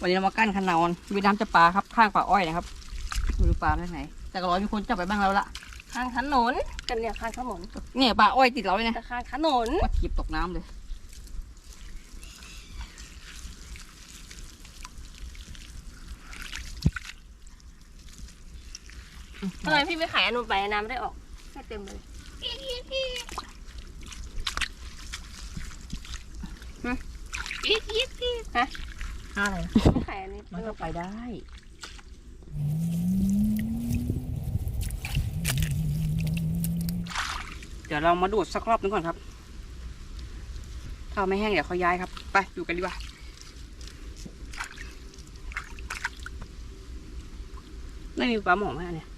วันนี้เรามากั้นขนอนวิน้ำจะปลาครับข้างป่าอ้อยนะครับไม่รู้ปลาที่ไหน แต่ก็ร้อยมีคนจับไปบ้างแล้วละข้างถนนกันเนี่ยข้างถนนเนี่ยป่าอ้อยติดเราเลยนะแต่ข้างถนนว่าถีบตกน้ำเลยทำไมพี่ไม่ขายอันนู้นไปน้ำไม่ได้ออกแค่เต็มเลยอีกอีกอีกฮะ อะไรนะไม่ขายอันนี้มันก็ไปได้เดี๋ยวเรามาดูดสักรอบนึงก่อนครับ ถ้าไม่แห้งเดี๋ยวเขาย้ายครับ ไปดูกันดีกว่า ไม่มีปลาหมอไหมอันเนี่ยยื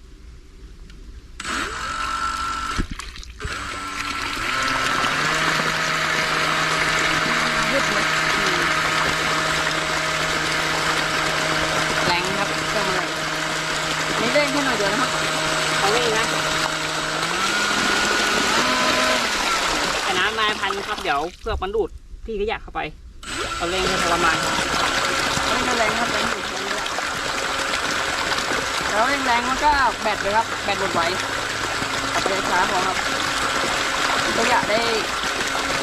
หน่อยเดียวนะครับเอาไม่นะแต่น้ำมาพันครับเดี๋ยวเพื่อกมันดูดที่ขยะเข้าไปเอาเร่งให้ทรมานไม่เป็นแรงครับแรงอยู่ตรงนี้แหละแล้วแรงๆมันก็แบตเลยครับ แบตหมดไวเอาไปช้าพอครับขยะได้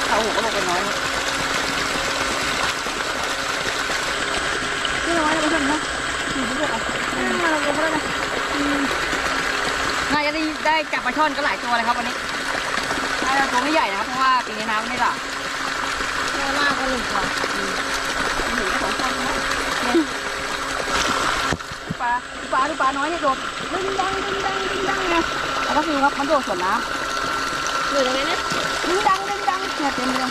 เข้าหัวก็ลงไปน้อยครับไม่น้อยนะผู้ชมนะสี่สิบหกอะอ่าเราลงมาแล้วนะอืม น่าจะได้ได้จับปลาช่อนก็หลายตัวเลยครับวันนี้น่าจะตัวไม่ใหญ่นะครับเพราะว่าปีนี้น้ำไม่หลากเยอะมากก็หนึ่งตัวหนึ่งสองตัวนะเนี่ยปลาปลาดูปลาน้อยเนี่ยโดดดึงดังดึงดังดึงดังนะแล้วก็คือครับมันโดดสวนน้อยู่ตรงนี้นะำดึงดังดึงดังเนี่ยเต็มเลย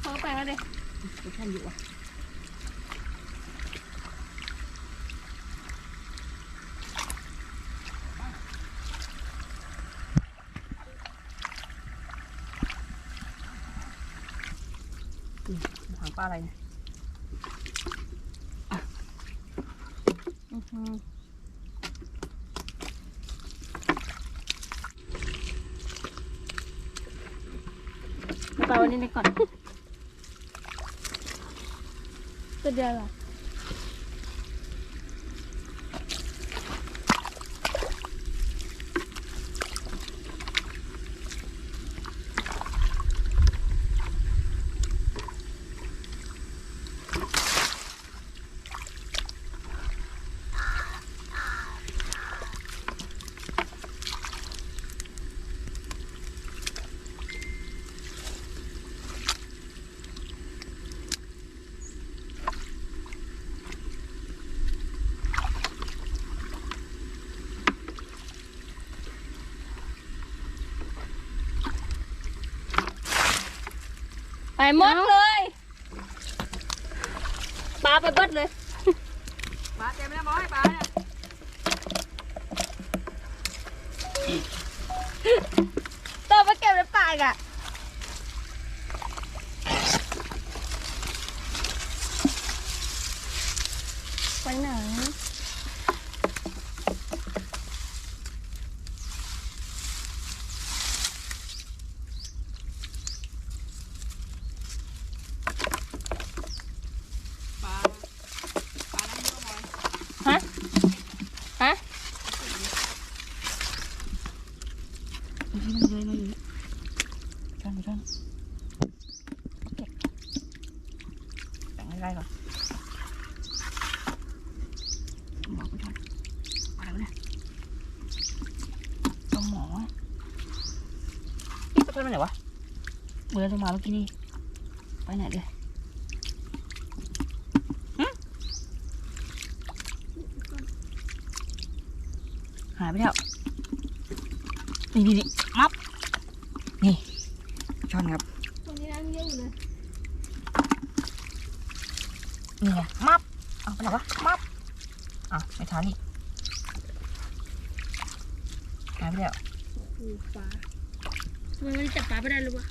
เขาไปแล้วดิ ดูท่านอยู่อะอืมหางป ลาอะไรเนี่ยอะอื้อหือไปวันนี้นี่ก่อน ตัวเดียวเหรอ ไปหมดเลยปลาไปเบิดเลย ปลาเต็มแล้วบอยปลาเนี่ย ต่อไปเก็บในป่าอีกอะไปไหน ปลาปลาน้ำเยอะบอย ฮะ ฮะ นี่นี่เลยนี่ท่านท่านเก็บแบ่งให้ได้ก่อนหมอผู้ชมอะไรวะเนี่ยต้องหมอ นี่ไปไหนวะเมื่อลงมาเมื่อกี้นี่ไปไหนเลยหึหายไปแล้วนี่นี่นี่มับนี่ช่อนครับตรงนี้น้ำเยอะอยู่เลยนี่ไงมับเอาไปไหนวะมับอะไม่ทันอีกหายไปแล้วอูปลา ทำไมมันจับปลาไม่ได้เลยวะ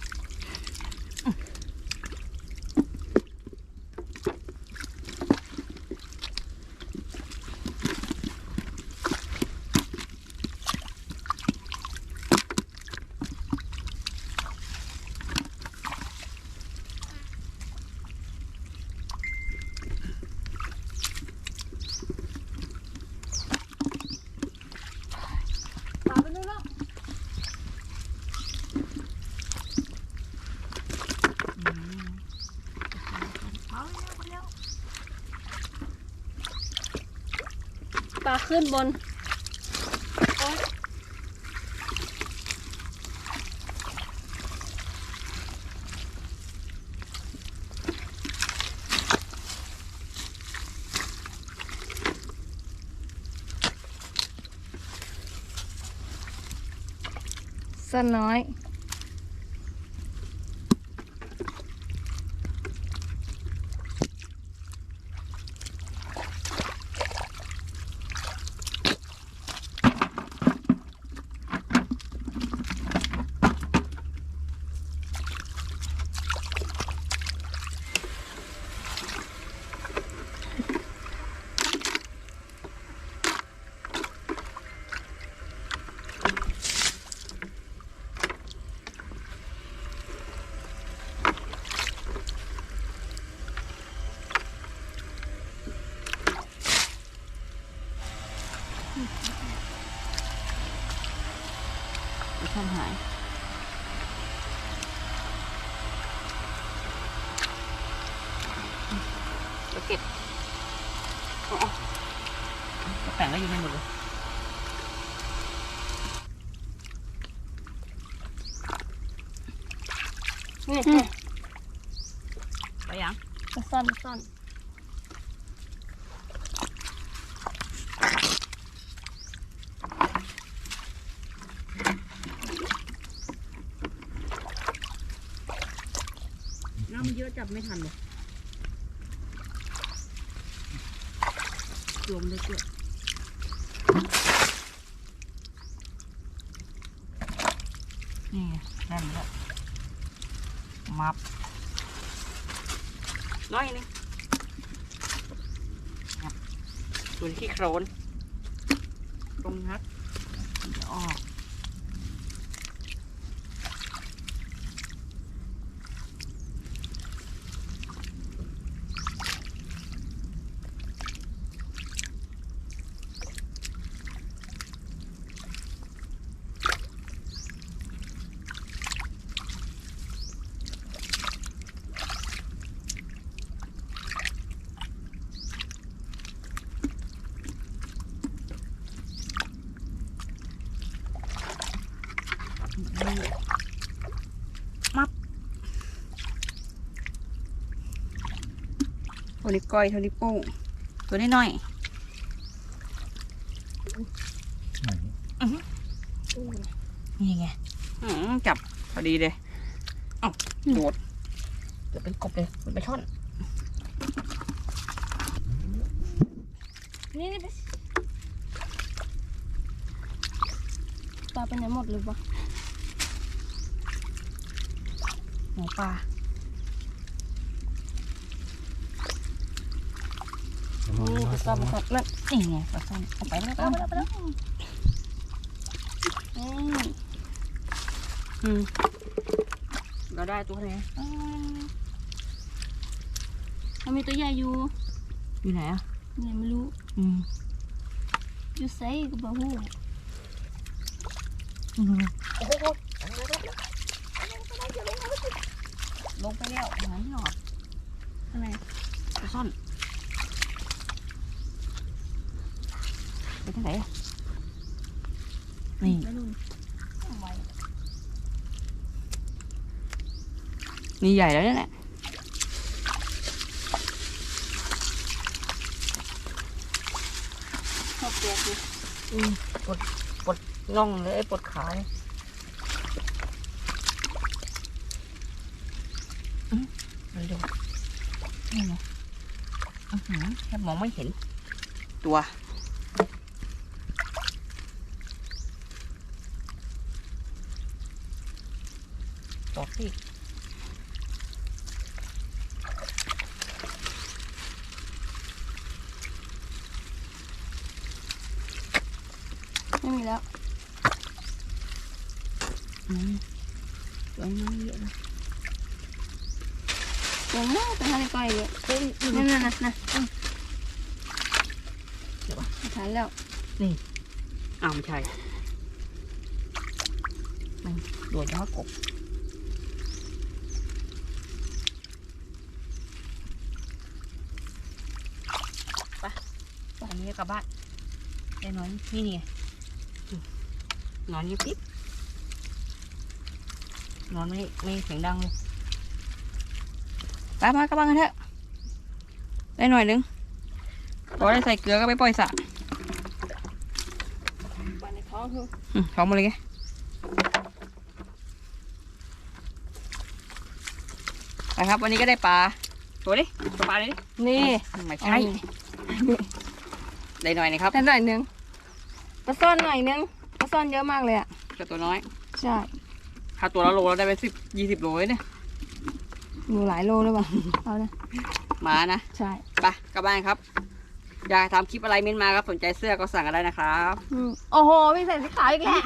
ปลา ขึ้นบนสั้นน้อย เดี๋ยวเก็บแป้งก็อยู่ในหมดเลยนี่ไปยังมาซ่อนมาซ่อนน้ำมันเยอะจับไม่ทันเลย รวมเลยเกลือนี่ไงแน่นแล้วมับน้อยนึงครับดูที่โครนตรงนัดออก มับ ตัวนี้ก้อยตัวนี้โป้งตัวนี้น้อยนี่ไงอืมจับพอดีเลยเอ้าโดดเดี๋ยวเป็นกบเลยเป็นปลาช่อนนี่นี่ไปปลาไปไหนหมดเลยวะหมูปลา ปลาซ่อนปลาซ่อนนั่นนี่ไงปลาซ่อนเอาไปแล้วไปแล้วไปแล้วไปล้วอืมเราได้ตัวไหนอ่ามันมีตัวใหญ่อยู่ อยู่ไหนอะไหนไม่รู้ อืมอยู่ไซก็บอกหูอืมลงไปแล้วหาไม่ออกอะไรปลาซ่อน ไปทางไหนอะนี่ไม่รู้เอาไว้นี่ใหญ่แล้วเนี่ยแหละชอบแกะสิอืมปวดปวดน่องเลยปวดขาเลยอืมมันดูนี่ไงอื้อหือแทบมองไม่เห็นตัว ตอกที่ไม่มีแล้วอืมตัวนี้เยอะนะเดี๋ยวนะไปทางก้อยเลยเฮ้ยนั่นนั่นนั่นนั่นทานแล้วอ้าวไม่ใช่มันโดนยอดกบ ดี๋ยว กลับบ้านได้น้อยนี่นี่ไงอืมนอนยิบยิบนอนไม่ไม่เสียงดังเลยไปมากลับบ้านกันเถอะได้หน่อยนึงพอได้ใส่เกลือก็ไปปล่อยสระปลาในท้องคืออืมท้องมาเลยไงไปครับวันนี้ก็ได้ปลาโชว์ดิโชว์ปลาเลยดินี่ไม่ใช่ ได้หน่อยนะครับแต่หน่อยนึงปลาซ่อนหน่อยนึงปลาซ่อนเยอะมากเลยอะกับตัวน้อย ใช่ถ้าตัวละโลเราได้ไปสิบยี่สิบโลเลยเนี่ยอยู่หลายโลเลยว่ะเอานะมานะใช่ไปกลับบ้านครับ อยากทำคลิปอะไรเม้นมาครับสนใจเสื้อก็สั่งกันได้นะครับอืมโอ้โหพี่ใส่สีขาวอีกแล้ว